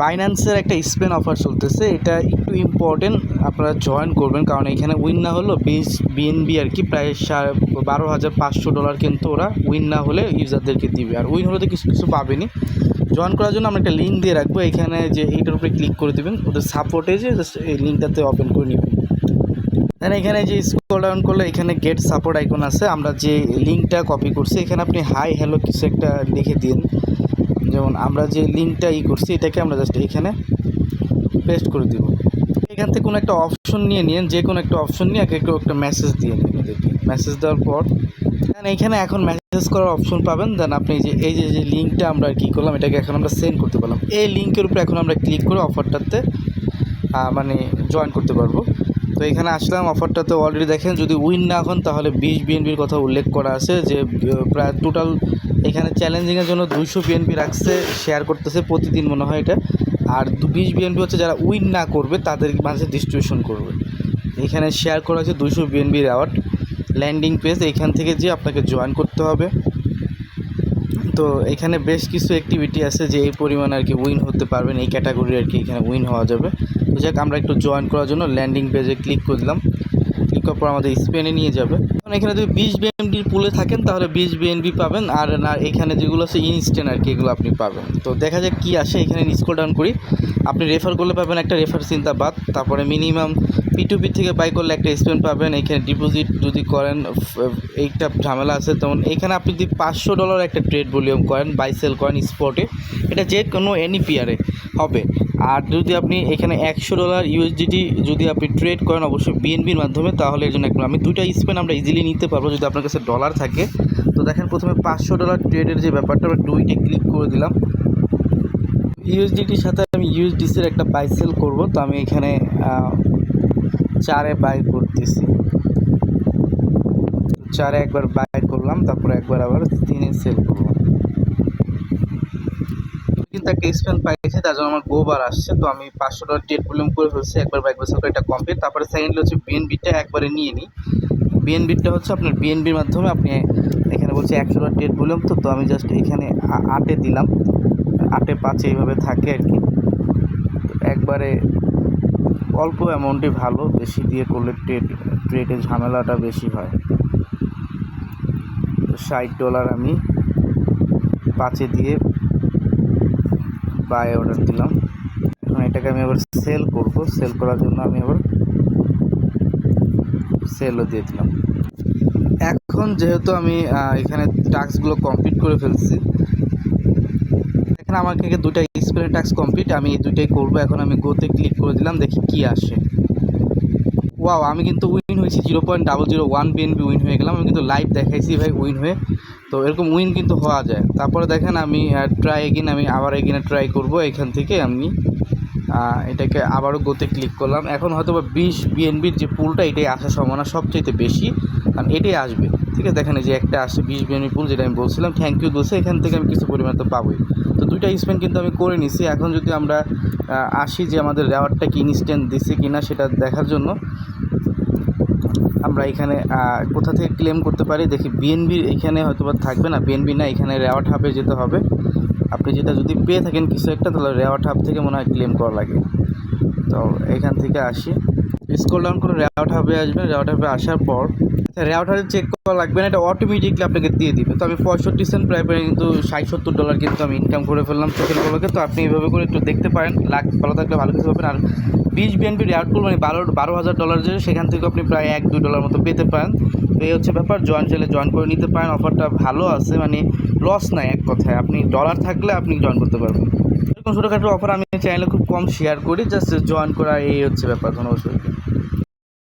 বাইন্যান্সের একটা Spain offer চলতেছে। এটা একটু ইম্পর্টেন্ট আপনারা জয়েন করবেন। কারণ এখানে উইন না হলেও বিস বিএনবি আর কি প্রায় বারো হাজার পাঁচশো ডলার কিন্তু ওরা উইন না হলে ইউজারদেরকে দিবে। আর উইন হলে তো কিছু কিছু পাবেনি জয়েন করার জন্য আমরা একটা লিঙ্ক দিয়ে রাখব। এখানে যে এইটার উপরে ক্লিক করে দেবেন। ওদের সাপোর্টে যে এই লিঙ্কটাতে ওপেন করে নেবেন। দেন এখানে যে স্ক্রল ডাউন করলে এখানে গেট সাপোর্ট আইকন আছে। আমরা যে লিঙ্কটা কপি করছি, এখানে আপনি হাই হ্যালো কিছু একটা লিখে দিন। যেমন আমরা যে লিঙ্কটা ই করছি, এটাকে আমরা জাস্ট এখানে পেস্ট করে দিব। এখান থেকে কোনো একটা অপশন নিয়ে নিন, যে কোনো একটা অপশন নিয়ে একে একটু একটা মেসেজ দিয়ে নিন মেসেজ দেওয়ার পর দেন এখানে এখন মেসেজ করার অপশন পাবেন দেন আপনি যে, এই যে যে লিঙ্কটা আমরা কী করলাম, এটাকে এখন আমরা সেন্ড করতে পারলাম। এই লিঙ্কের উপরে এখন আমরা ক্লিক করে অফারটাতে মানে জয়েন করতে পারব। তো এখানে আসলাম অফারটাতে অলরেডি দেখেন, যদি উইন না হন, তাহলে বিশ বিএনপির কথা উল্লেখ করা আছে, যে প্রায় টোটাল এখানে চ্যালেঞ্জিংয়ের জন্য দুইশো বিএনপি রাখছে শেয়ার করতেছে প্রতিদিন মনে হয় এটা। আর বিশ বিএনপি হচ্ছে যারা উইন না করবে, তাদের মাঝে ডিস্ট্রিবিউশন করবে। এখানে শেয়ার করা হচ্ছে দুইশো বিএনপির অ্যাওয়ার্ড ল্যান্ডিং পেজ এখান থেকে যে আপনাকে জয়েন করতে হবে। তো এখানে বেশ কিছু অ্যাক্টিভিটি আছে যে এই পরিমাণ আর কি উইন হতে পারবেন, এই ক্যাটাগরি আর কি এখানে উইন হওয়া যাবে। তো যাক, আমরা একটু জয়েন করার জন্য ল্যান্ডিং পেজে ক্লিক করে দিলাম ক্লিক করার পর আমাদের স্পেনে নিয়ে যাবে। কারণ এখানে যদি বিশ বিএমডির পুলে থাকেন, তাহলে বিশ বিএনবি পাবেন। আর না, এখানে যেগুলো আছে ইনস্ট্যান্ট আর কি, এগুলো আপনি পাবেন। তো দেখা যাক কী আসে। এখানে স্কোর ডাউন করি। আপনি রেফার করলে পাবেন একটা রেফার চিন্তাবাদ তারপরে মিনিমাম পি থেকে বাই করলে একটা স্পেন্ড পাবেন, এখানে ডিপোজিট যদি করেন এইটা ঝামেলা আছে। তেমন এখানে আপনি যদি পাঁচশো ডলার একটা ট্রেড ভলিউম করেন বাই সেল করেন স্পটে এটা যে কোনো এনি হবে। আর যদি আপনি এখানে একশো ডলার ইউএসডিটি যদি আপনি ট্রেড করেন অবশ্যই বিএনবির মাধ্যমে, তাহলে এর জন্য আমি দুইটা স্পেন আমরা ইজিলি নিতে পারব যদি আপনার কাছে ডলার থাকে। তো দেখেন প্রথমে পাঁচশো ডলার ট্রেডের যে ব্যাপারটা, আমরা দুইটি ক্লিক করে দিলাম। ইউএসডিটির সাথে আমি ইউএসডিসির একটা বাই সেল করব, তো আমি এখানে চারে বাই করতেছি। চারে একবার বাই করলাম, তারপরে একবার আবার তিনে সেল করলাম। কিন্তু একটা স্পেন পাইছি, তার জন্য আমার গোবার আসছে, তো আমি পাঁচশো ডলার টেট ভলিউম করে ফেলছি, একবার বা একবার সেল করে এটা কমপ্লিট তারপরে সেকেন্ডলি হচ্ছে বিএনবিটা একবারে নিয়ে নিই। বিএনবিটা হচ্ছে আপনার বিএনবির মাধ্যমে আপনি এখানে বলছে একশো ডলার টেট ভলিউম তো তো আমি জাস্ট এখানে আটে দিলাম। আটে পাঁচে এইভাবে থাকে আর কি। একবারে অল্প অ্যামাউন্টই ভালো, বেশি দিয়ে করলে ট্রেড ট্রেডের ঝামেলাটা বেশি হয়। তো ষাট ডলার আমি পাঁচে দিয়ে বাই অর্ডার দিলাম। এখন এটাকে আমি আবার সেল করব। সেল করার জন্য আমি আবার সেলও দিয়ে দিলাম। এখন যেহেতু আমি এখানে টাস্কগুলো কমপ্লিট করে ফেলছি এখানে আমাকে দুটা স্পেলের টাস্ক কমপ্লিট আমি এই দুইটাই করব। এখন আমি গোতে ক্লিক করে দিলাম, দেখি কি আসে। ওয়াও আমি কিন্তু উইন হয়েছি zero point double zero one BNB win হয়ে গেলাম। আমি কিন্তু লাইভ দেখাইছি ভাই উইন হয়ে। তো এরকম উইন কিন্তু হওয়া যায়। তারপরে দেখেন আমি ট্রাই এগিন আমি আবার এগিনে ট্রাই করব এখান থেকে আমি। এটাকে আবারও গোতে ক্লিক করলাম। এখন হয়তো বা বিশ বিএনবির যে পুলটা এটাই আসার সম্ভাবনা সবচেয়ে বেশি। কারণ এটাই আসবে। ঠিক আছে, দেখেন যে একটা আসে বিশ বিএনবি পুল যেটা আমি বলছিলাম থ্যাংক ইউ দোষে এখান থেকে আমি কিছু পরিমাণ তো পাবোই। দুইটা স্পেন কিন্তু আমি করে নিছি। এখন যদি আমরা আসি যে আমাদের রেওয়ার্ডটা কি ইনস্ট্যান্ট দিছে কি না সেটা দেখার জন্য, আমরা এখানে কোথা থেকে ক্লেম করতে পারি? দেখি বিএনবির এখানে হয়তো বা থাকবে না। বিএনবি না, এখানে রেওয়ার্ড হাবে যেতে হবে। আপনি যেটা যদি পেয়ে থাকেন কিছু একটা, তাহলে রেওয়ার্ড হাব থেকে মনে হয় ক্লেম করা লাগে। তো এখান থেকে আসি। স্ক্রল ডাউন করে রেওয়ার্ড হাবে আসবেন রেওয়ার্ড হাবে আসার পর রেওয়ার্ড হাবে চেক করা লাগবে না, এটা অটোমেটিকলি আপনাকে দিয়ে দিবে। তো আমি পঁয়ষট্টি সেন্ট প্রায় প্রায় কিন্তু ষাট সত্তর ডলার কিন্তু আমি ইনকাম করে ফেললাম চোখের পলকে তো আপনি এইভাবে করে একটু দেখতে পারেন লাখ ভালো থাকলে ভালো কিছু পাবেন। আর বিশ বিএনপি রেওয়ার্ড পুল মানে বারো বারো হাজার ডলার যে, সেখান থেকে আপনি প্রায় এক, দুই ডলার মতো পেতে পারেন। তো এই হচ্ছে ব্যাপার জয়েন চাইলে জয়েন করে নিতে পারেন। অফারটা ভালো আছে মানে লস নাই এক কথায়। আপনি ডলার থাকলে আপনি জয়েন করতে পারবেন। ছোটোখাটো অফার আমি চ্যানেলে খুব কম শেয়ার করি জাস্ট জয়েন করা এই হচ্ছে ব্যাপার ধন্যবাদ সবাইকে।